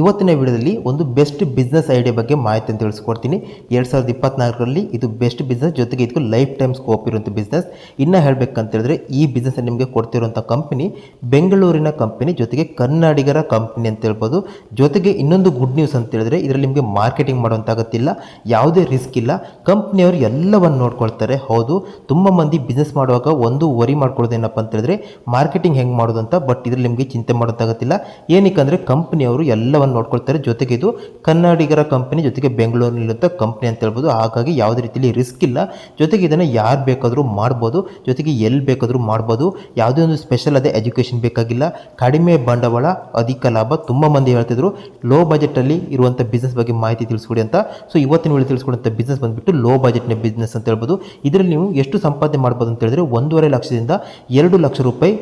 ಇವತ್ತಿನ ವಿಡಿಯೋದಲ್ಲಿ ಒಂದು ಬೆಸ್ಟ್ ಬಿಸ್ನೆಸ್ ಐಡಿಯಾ ಬಗ್ಗೆ ಮಾಹಿತಿ ಅಂತ ತಿಳಿಸ್ಕೊಡ್ತೀನಿ. ಎರಡು ಸಾವಿರದ ಇಪ್ಪತ್ನಾಲ್ಕರಲ್ಲಿ ಇದು ಬೆಸ್ಟ್ ಬಿಸ್ನೆಸ್ ಜೊತೆಗೆ ಇದಕ್ಕೂ ಲೈಫ್ ಟೈಮ್ ಸ್ಕೋಪ್ ಇರುವಂಥ ಬಿಸ್ನೆಸ್ ಇನ್ನೂ ಹೇಳಬೇಕಂತ ಹೇಳಿದ್ರೆ, ಈ ಬಿಸ್ನೆಸ್ ನಿಮಗೆ ಕೊಡ್ತಿರುವಂಥ ಕಂಪನಿ ಬೆಂಗಳೂರಿನ ಕಂಪನಿ ಜೊತೆಗೆ ಕನ್ನಡಿಗರ ಕಂಪನಿ ಅಂತ ಹೇಳ್ಬೋದು. ಜೊತೆಗೆ ಇನ್ನೊಂದು ಗುಡ್ ನ್ಯೂಸ್ ಅಂತ ಹೇಳಿದ್ರೆ, ಇದರಲ್ಲಿ ನಿಮಗೆ ಮಾರ್ಕೆಟಿಂಗ್ ಮಾಡುವಂತಾಗತ್ತಿಲ್ಲ ಯಾವುದೇ ರಿಸ್ಕ್ ಇಲ್ಲ. ಕಂಪ್ನಿಯವರು ಎಲ್ಲವನ್ನು ನೋಡ್ಕೊಳ್ತಾರೆ. ಹೌದು, ತುಂಬ ಮಂದಿ ಬಿಸ್ನೆಸ್ ಮಾಡುವಾಗ ಒಂದು ವರಿ ಮಾಡ್ಕೊಳ್ಳೋದು ಏನಪ್ಪ ಅಂತ ಹೇಳಿದ್ರೆ ಮಾರ್ಕೆಟಿಂಗ್ ಹೆಂಗೆ ಮಾಡೋದು ಅಂತ ಬಟ್ ಇದರಲ್ಲಿ ನಿಮಗೆ ಚಿಂತೆ ಮಾಡೋದಾಗತ್ತಿಲ್ಲ ಏನಕ್ಕೆ ಅಂದರೆ ಕಂಪ್ನಿಯವರು ಎಲ್ಲವನ್ನು ನೋಡ್ಕೊಳ್ತಾರೆ. ಜೊತೆಗೆ ಇದು ಕನ್ನಡಿಗರ ಕಂಪನಿ ಜೊತೆಗೆ ಬೆಂಗಳೂರಿನಲ್ಲಿರುವಂಥ ಕಂಪ್ನಿ ಅಂತ ಹೇಳ್ಬೋದು. ಹಾಗಾಗಿ ಯಾವುದೇ ರೀತಿಯಲ್ಲಿ ರಿಸ್ಕ್ ಇಲ್ಲ. ಜೊತೆಗೆ ಇದನ್ನು ಯಾರು ಬೇಕಾದರೂ ಮಾಡ್ಬೋದು. ಜೊತೆಗೆ ಎಲ್ಲಿ ಬೇಕಾದರೂ ಮಾಡ್ಬೋದು. ಯಾವುದೇ ಒಂದು ಸ್ಪೆಷಲ್ ಅದೇ ಎಜುಕೇಷನ್ ಬೇಕಾಗಿಲ್ಲ. ಕಡಿಮೆ ಬಂಡವಾಳ, ಅಧಿಕ ಲಾಭ ತುಂಬ ಮಂದಿ ಹೇಳ್ತಿದ್ರು. ಲೋ ಬಜೆಟಲ್ಲಿ ಇರುವಂಥ ಬಿಸ್ನೆಸ್ ಬಗ್ಗೆ ಮಾಹಿತಿ ತಿಳಿಸ್ಕೊಡಿ ಅಂತ. ಸೊ ಇವತ್ತಿನ ವೇಳೆ ತಿಳಿಸ್ಕೊಡುವಂಥ ಬಿಸ್ನೆಸ್ ಬಂದುಬಿಟ್ಟು ಲೋ ಬಜೆಟ್ನ ಬಿಸ್ನೆಸ್ ಅಂತ ಹೇಳ್ಬೋದು. ಇದರಲ್ಲಿ ನೀವು ಎಷ್ಟು ಸಂಪಾದನೆ ಮಾಡ್ಬೋದು ಅಂತ ಹೇಳಿದ್ರೆ ಒಂದೂವರೆ ಲಕ್ಷದಿಂದ ಎರಡು ಲಕ್ಷ ರೂಪಾಯಿ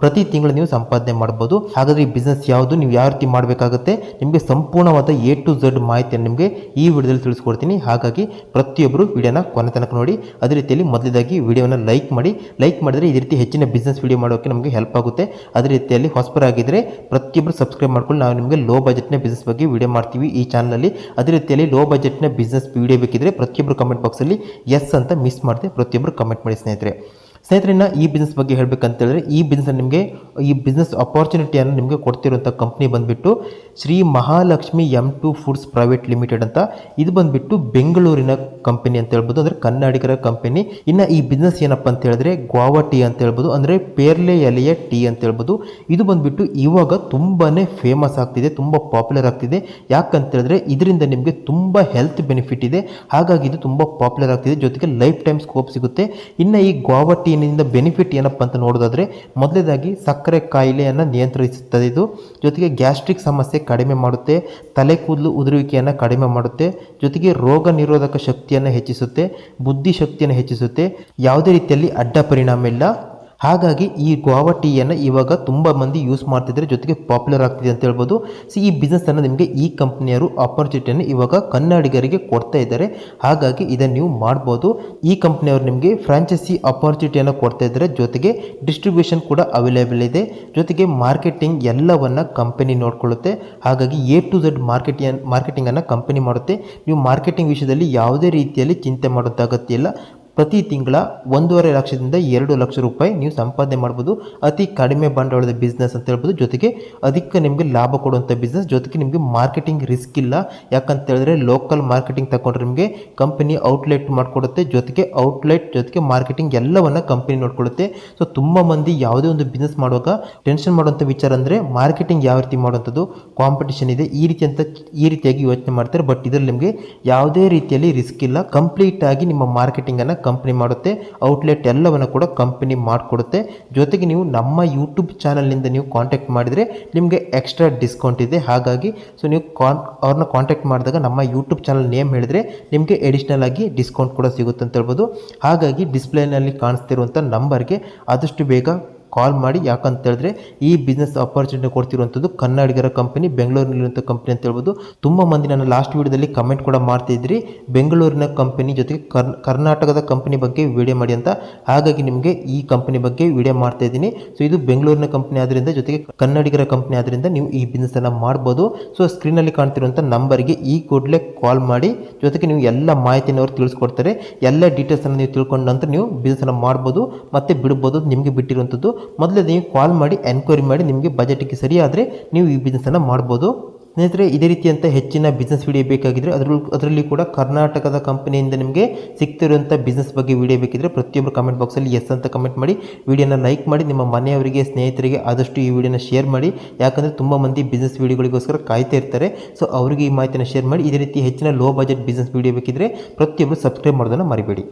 ಪ್ರತಿ ತಿಂಗಳು ನೀವು ಸಂಪಾದನೆ ಮಾಡ್ಬೋದು. ಹಾಗಾದ್ರೆ ಈ ಬಿಸ್ನೆಸ್ ಯಾವುದು? ನೀವು ಯಾವ ರೀತಿ ಮಾಡಬೇಕಾಗುತ್ತೆ? ನಿಮಗೆ ಸಂಪೂರ್ಣವಾದ ಎ ಟು ಝಡ್ ಮಾಹಿತಿಯನ್ನು ನಿಮಗೆ ಈ ವಿಡಿಯೋದಲ್ಲಿ ತಿಳಿಸ್ಕೊಡ್ತೀನಿ. ಹಾಗಾಗಿ ಪ್ರತಿಯೊಬ್ಬರು ವಿಡಿಯೋನ ಕೊನೆ ತನಕ ನೋಡಿ. ಅದೇ ರೀತಿಯಲ್ಲಿ ಮೊದಲದಾಗಿ ವಿಡಿಯೋನ ಲೈಕ್ ಮಾಡಿ. ಲೈಕ್ ಮಾಡಿದರೆ ಇದೇ ರೀತಿ ಹೆಚ್ಚಿನ ಬಿಸ್ನೆಸ್ ವಿಡಿಯೋ ಮಾಡೋಕ್ಕೆ ನಮಗೆ ಹೆಲ್ಪ್ ಆಗುತ್ತೆ. ಅದೇ ರೀತಿಯಲ್ಲಿ ಹೊಸಬರಾಗಿದ್ದರೆ ಪ್ರತಿಯೊಬ್ಬರು ಸಬ್ಸ್ಕ್ರೈಬ್ ಮಾಡ್ಕೊಂಡು ನಾವು ನಿಮಗೆ ಲೋ ಬಜೆಟ್ನ ಬಿಸ್ನೆಸ್ ಬಗ್ಗೆ ವಿಡಿಯೋ ಮಾಡ್ತೀವಿ ಈ ಚಾನಲಲ್ಲಿ ಅದೇ ರೀತಿಯಲ್ಲಿ ಲೋ ಬಜೆಟ್ನ ಬಿಸ್ನೆಸ್ ವಿಡಿಯೋ ಬೇಕಿದ್ರೆ ಪ್ರತಿಯೊಬ್ಬರು ಕಮೆಂಟ್ ಬಾಕ್ಸಲ್ಲಿ ಎಸ್ ಅಂತ ಮಿಸ್ ಮಾಡಿದೆ ಪ್ರತಿಯೊಬ್ಬರು ಕಮೆಂಟ್ ಮಾಡಿ ಸ್ನೇಹಿತರೆ. ಸ್ನೇಹಿತರಿನ ಈ ಬಿಸ್ನೆಸ್ ಬಗ್ಗೆ ಹೇಳಬೇಕಂತ ಹೇಳಿದ್ರೆ, ಈ ಬಿಸ್ನೆಸ್ ನಿಮಗೆ, ಈ ಬಿಸ್ನೆಸ್ ಅಪಾರ್ಚುನಿಟಿಯನ್ನು ನಿಮಗೆ ಕೊಡ್ತಿರುವಂಥ ಕಂಪ್ನಿ ಬಂದುಬಿಟ್ಟು Shri Mahalakshmi M two foods private limited ಅಂತ. ಇದು ಬಂದುಬಿಟ್ಟು ಬೆಂಗಳೂರಿನ ಕಂಪನಿ ಅಂತ ಹೇಳ್ಬೋದು, ಅಂದರೆ ಕನ್ನಡಿಗರ ಕಂಪನಿ ಇನ್ನು ಈ ಬಿಸ್ನೆಸ್ ಏನಪ್ಪ ಅಂತ ಹೇಳಿದ್ರೆ ಗ್ವಾವಾ ಟೀ ಅಂತ ಹೇಳ್ಬೋದು, ಅಂದರೆ ಪೇರ್ಲೆ ಎಲೆಯ ಟೀ ಅಂತ ಹೇಳ್ಬೋದು. ಇದು ಬಂದುಬಿಟ್ಟು ಇವಾಗ ತುಂಬಾ ಫೇಮಸ್ ಆಗ್ತಿದೆ, ತುಂಬ ಪಾಪ್ಯುಲರ್ ಆಗ್ತಿದೆ. ಯಾಕಂತ ಹೇಳಿದ್ರೆ, ಇದರಿಂದ ನಿಮಗೆ ತುಂಬ ಹೆಲ್ತ್ ಬೆನಿಫಿಟ್ ಇದೆ. ಹಾಗಾಗಿ ಇದು ತುಂಬ ಪಾಪ್ಯುಲರ್ ಆಗ್ತಿದೆ, ಜೊತೆಗೆ ಲೈಫ್ ಟೈಮ್ ಸ್ಕೋಪ್ ಸಿಗುತ್ತೆ. ಇನ್ನು ಈ ಗಾವಾ ಟೀನಿಂದ ಬೆನಿಫಿಟ್ ಏನಪ್ಪ ಅಂತ ನೋಡೋದಾದರೆ ಮೊದಲೇದಾಗಿ ಸಕ್ಕರೆ ಕಾಯಿಲೆಯನ್ನು ನಿಯಂತ್ರಿಸುತ್ತದೆ ಇದು. ಜೊತೆಗೆ ಗ್ಯಾಸ್ಟ್ರಿಕ್ ಸಮಸ್ಯೆ ಕಡಿಮೆ ಮಾಡುತ್ತೆ, ತಲೆ ಕೂದಲು ಉದುರುವಿಕೆಯನ್ನು ಕಡಿಮೆ ಮಾಡುತ್ತೆ, ಜೊತೆಗೆ ರೋಗ ನಿರೋಧಕ ಶಕ್ತಿಯನ್ನು ಹೆಚ್ಚಿಸುತ್ತೆ, ಬುದ್ಧಿಶಕ್ತಿಯನ್ನು ಹೆಚ್ಚಿಸುತ್ತೆ. ಯಾವುದೇ ರೀತಿಯಲ್ಲಿ ಅಡ್ಡ ಪರಿಣಾಮ ಇಲ್ಲ. ಹಾಗಾಗಿ ಈ ಗ್ವಾವಾ ಟೀಯನ್ನು ಇವಾಗ ತುಂಬ ಮಂದಿ ಯೂಸ್ ಮಾಡ್ತಿದ್ದಾರೆ, ಜೊತೆಗೆ ಪಾಪ್ಯುಲರ್ ಆಗ್ತಿದೆ ಅಂತ ಹೇಳ್ಬೋದು. ಸೊ ಈ ಬಿಸ್ನೆಸ್ಸನ್ನು ನಿಮಗೆ ಈ ಕಂಪ್ನಿಯವರು ಆಪರ್ಚುನಿಟಿಯನ್ನು ಇವಾಗ ಕನ್ನಡಿಗರಿಗೆ ಕೊಡ್ತಾ ಇದ್ದಾರೆ. ಹಾಗಾಗಿ ಇದನ್ನು ನೀವು ಮಾಡ್ಬೋದು. ಈ ಕಂಪ್ನಿಯವರು ನಿಮಗೆ ಫ್ರಾಂಚೈಸಿ ಆಪರ್ಚುನಿಟಿಯನ್ನು ಕೊಡ್ತಾ ಇದ್ದಾರೆ. ಜೊತೆಗೆ ಡಿಸ್ಟ್ರಿಬ್ಯೂಷನ್ ಕೂಡ ಅವೈಲೇಬಲ್ ಇದೆ. ಜೊತೆಗೆ ಮಾರ್ಕೆಟಿಂಗ್ ಎಲ್ಲವನ್ನು ಕಂಪನಿ ನೋಡ್ಕೊಳ್ಳುತ್ತೆ. ಹಾಗಾಗಿ ಎ ಟು ಝಡ್ ಮಾರ್ಕೆಟಿಂಗ್ ಮಾರ್ಕೆಟಿಂಗನ್ನು ಕಂಪನಿ ಮಾಡುತ್ತೆ. ನೀವು ಮಾರ್ಕೆಟಿಂಗ್ ವಿಷಯದಲ್ಲಿ ಯಾವುದೇ ರೀತಿಯಲ್ಲಿ ಚಿಂತೆ ಮಾಡೋದು ಅಗತ್ಯ ಇಲ್ಲ. ಪ್ರತಿ ತಿಂಗಳ ಒಂದೂವರೆ ಲಕ್ಷದಿಂದ ಎರಡು ಲಕ್ಷ ರೂಪಾಯಿ ನೀವು ಸಂಪಾದನೆ ಮಾಡ್ಬೋದು. ಅತಿ ಕಡಿಮೆ ಬಂಡವಾಳದ ಬಿಸ್ನೆಸ್ ಅಂತ ಹೇಳ್ಬೋದು. ಜೊತೆಗೆ ಅದಕ್ಕೆ ನಿಮಗೆ ಲಾಭ ಕೊಡುವಂಥ ಬಿಸ್ನೆಸ್ ಜೊತೆಗೆ ನಿಮಗೆ ಮಾರ್ಕೆಟಿಂಗ್ ರಿಸ್ಕ್ ಇಲ್ಲ. ಯಾಕಂತ ಹೇಳಿದ್ರೆ ಲೋಕಲ್ ಮಾರ್ಕೆಟಿಂಗ್ ತಗೊಂಡ್ರೆ ನಿಮಗೆ ಕಂಪನಿ ಔಟ್ಲೆಟ್ ಮಾಡಿಕೊಡುತ್ತೆ. ಜೊತೆಗೆ ಔಟ್ಲೆಟ್ ಜೊತೆಗೆ ಮಾರ್ಕೆಟಿಂಗ್ ಎಲ್ಲವನ್ನ ಕಂಪನಿ ನೋಡ್ಕೊಳ್ಳುತ್ತೆ ಸೊ ತುಂಬ ಮಂದಿ ಯಾವುದೇ ಒಂದು ಬಿಸ್ನೆಸ್ ಮಾಡುವಾಗ ಟೆನ್ಷನ್ ಮಾಡುವಂಥ ವಿಚಾರ ಅಂದರೆ ಮಾರ್ಕೆಟಿಂಗ್ ಯಾವ ರೀತಿ ಮಾಡುವಂಥದ್ದು? ಕಾಂಪಿಟೇಷನ್ ಇದೆ. ಈ ರೀತಿ ಅಂತ ಈ ರೀತಿಯಾಗಿ ಯೋಚನೆ ಮಾಡ್ತಾರೆ. ಬಟ್ ಇದರಲ್ಲಿ ನಿಮಗೆ ಯಾವುದೇ ರೀತಿಯಲ್ಲಿ ರಿಸ್ಕ್ ಇಲ್ಲ. ಕಂಪ್ಲೀಟ್ ಆಗಿ ನಿಮ್ಮ ಮಾರ್ಕೆಟಿಂಗನ್ನು ಕಂಪನಿ ಮಾಡುತ್ತೆ ಔಟ್ಲೆಟ್ ಎಲ್ಲವನ್ನು ಕೂಡ ಕಂಪ್ನಿ ಮಾಡಿಕೊಡುತ್ತೆ. ಜೊತೆಗೆ ನೀವು ನಮ್ಮ ಯೂಟ್ಯೂಬ್ ಚಾನಲ್ನಿಂದ ನೀವು ಕಾಂಟ್ಯಾಕ್ಟ್ ಮಾಡಿದರೆ ನಿಮಗೆ ಎಕ್ಸ್ಟ್ರಾ ಡಿಸ್ಕೌಂಟ್ ಇದೆ. ಹಾಗಾಗಿ ಸೊ ನೀವು ಕಾನ್ ಅವ್ರನ್ನ ಕಾಂಟ್ಯಾಕ್ಟ್ ಮಾಡಿದಾಗ ನಮ್ಮ ಯೂಟ್ಯೂಬ್ ಚಾನಲ್ ನೇಮ್ ಹೇಳಿದರೆ ನಿಮಗೆ ಎಡಿಷ್ನಲ್ ಆಗಿ ಡಿಸ್ಕೌಂಟ್ ಕೂಡ ಸಿಗುತ್ತೆ ಅಂತ ಹೇಳ್ಬೋದು. ಹಾಗಾಗಿ ಡಿಸ್ಪ್ಲೇನಲ್ಲಿ ಕಾಣಿಸ್ತಿರುವಂಥ ನಂಬರ್ಗೆ ಆದಷ್ಟು ಬೇಗ ಕಾಲ್ ಮಾಡಿ ಯಾಕಂತೇಳಿದ್ರೆ ಈ ಬಿಸ್ನೆಸ್ ಆಪರ್ಚುನಿಟಿ ಕೊಡ್ತಿರುವಂಥದ್ದು ಕನ್ನಡಿಗರ ಕಂಪನಿ ಬೆಂಗಳೂರಿನಲ್ಲಿರುವಂಥ ಕಂಪನಿ ಅಂತ ಹೇಳ್ಬೋದು. ತುಂಬ ಮಂದಿ ನನ್ನ ಲಾಸ್ಟ್ ವೀಡಿಯೋದಲ್ಲಿ ಕಮೆಂಟ್ ಕೂಡ ಮಾಡ್ತಿದ್ರಿ ಬೆಂಗಳೂರಿನ ಕಂಪನಿ ಜೊತೆಗೆ ಕರ್, ಕರ್ನಾಟಕದ ಕಂಪನಿ ಬಗ್ಗೆ ವಿಡಿಯೋ ಮಾಡಿ ಅಂತ. ಹಾಗಾಗಿ ನಿಮಗೆ ಈ ಕಂಪನಿ ಬಗ್ಗೆ ವಿಡಿಯೋ ಮಾಡ್ತಾ ಇದ್ದೀನಿ. ಸೊ ಇದು ಬೆಂಗಳೂರಿನ ಕಂಪನಿ ಆದ್ದರಿಂದ ಜೊತೆಗೆ ಕನ್ನಡಿಗರ ಕಂಪನಿ ಆದ್ದರಿಂದ ನೀವು ಈ ಬಿಸ್ನೆಸ್ಸನ್ನು ಮಾಡ್ಬೋದು. ಸೊ ಸ್ಕ್ರೀನಲ್ಲಿ ಕಾಣ್ತಿರುವಂಥ ನಂಬರ್ಗೆ ಈ ಕೂಡಲೇ ಕಾಲ್ ಮಾಡಿ. ಜೊತೆಗೆ ನೀವು ಎಲ್ಲ ಮಾಹಿತಿನ ಅವರು ತಿಳಿಸ್ಕೊಡ್ತಾರೆ. ಎಲ್ಲ ಡೀಟೇಲ್ಸನ್ನು ನೀವು ತಿಳ್ಕೊಂಡು ನಂತರ ನೀವು ಬಿಸ್ನೆಸ್ಸನ್ನು ಮಾಡ್ಬೋದು. ಮತ್ತು ಬಿಡ್ಬೋದು ನಿಮಗೆ ಬಿಟ್ಟಿರುವಂಥದ್ದು. ಮೊದಲೇ ನೀವು ಕಾಲ್ ಮಾಡಿ ಎನ್ಕ್ವೈರಿ ಮಾಡಿ ನಿಮಗೆ ಬಜೆಟ್ಗೆ ಸರಿಯಾದರೆ ನೀವು ಈ ಬಿಸ್ನೆಸ್ಸನ್ನು ಮಾಡ್ಬೋದು. ಸ್ನೇಹಿತರೆ, ಇದೇ ರೀತಿಯಂಥ ಹೆಚ್ಚಿನ ಬಿಸ್ನೆಸ್ ವಿಡಿಯೋ ಬೇಕಾಗಿದ್ದರೆ ಅದರಲ್ಲೂ ಅದರಲ್ಲಿ ಕೂಡ ಕರ್ನಾಟಕದ ಕಂಪನಿಯಿಂದ ನಿಮಗೆ ಸಿಗ್ತಿರುವಂಥ ಬಿಸ್ನೆಸ್ ಬಗ್ಗೆ ವಿಡಿಯೋ ಬೇಕಿದ್ರೆ ಪ್ರತಿಯೊಬ್ಬರು ಕಮೆಂಟ್ ಬಾಕ್ಸಲ್ಲಿ ಎಸ್ ಅಂತ ಕಮೆಂಟ್ ಮಾಡಿ ವಿಡಿಯೋನ ಲೈಕ್ ಮಾಡಿ, ನಿಮ್ಮ ಮನೆಯವರಿಗೆ, ಸ್ನೇಹಿತರಿಗೆ ಆದಷ್ಟು ಈ ವಿಡಿಯೋನ ಶೇರ್ ಮಾಡಿ. ಯಾಕಂದರೆ ತುಂಬ ಮಂದಿ ಬಿಸ್ನೆಸ್ ವಿಡಿಯೋಗಳಿಗೋಸ್ಕರ ಕಾಯ್ತಾ ಇರ್ತಾರೆ. ಸೊ ಅವರಿಗೆ ಈ ಮಾಹಿತಿನ ಶೇರ್ ಮಾಡಿ, ಇದೇ ರೀತಿ ಹೆಚ್ಚಿನ ಲೋ ಬಜೆಟ್ ಬಿಸ್ನೆಸ್ ವಿಡಿಯೋ ಬೇಕಿದ್ರೆ ಪ್ರತಿಯೊಬ್ಬರು ಸಬ್ಸ್ಕ್ರೈಬ್ ಮಾಡೋದನ್ನು ಮರಿಬೇಡಿ.